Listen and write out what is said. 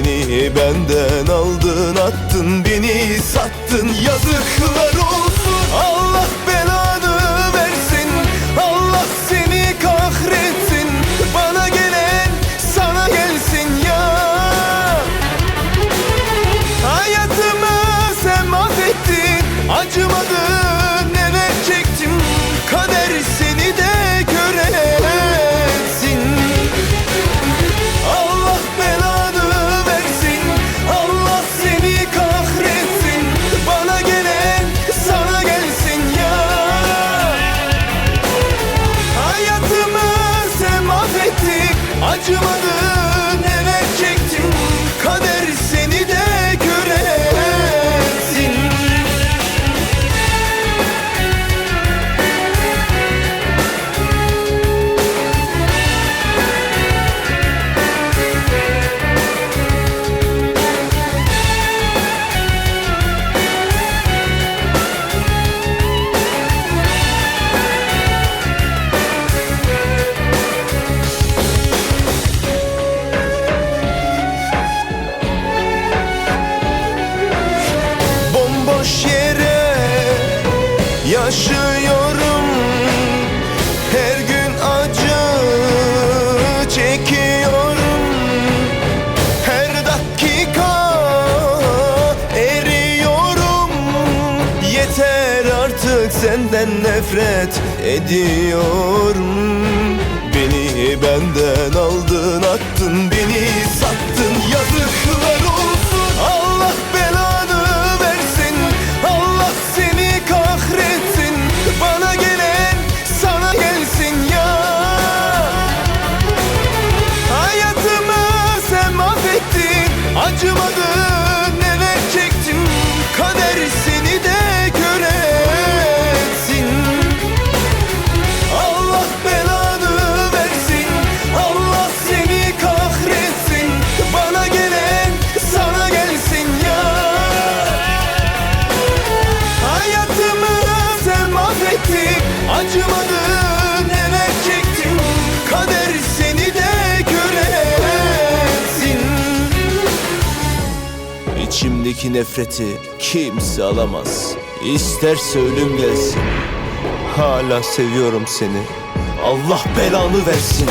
Beni benden aldın attın Beni sattın. Yazıklar olsun. Allah yaşıyorum Her gün acı çekiyorum. Her dakika eriyorum. Yeter artık senden nefret ediyorum. Beni benden aldın attın beni mahvettin İçimdeki nefreti kimse alamaz. İsterse ölüm gelsin. Hala seviyorum seni. Allah belanı versin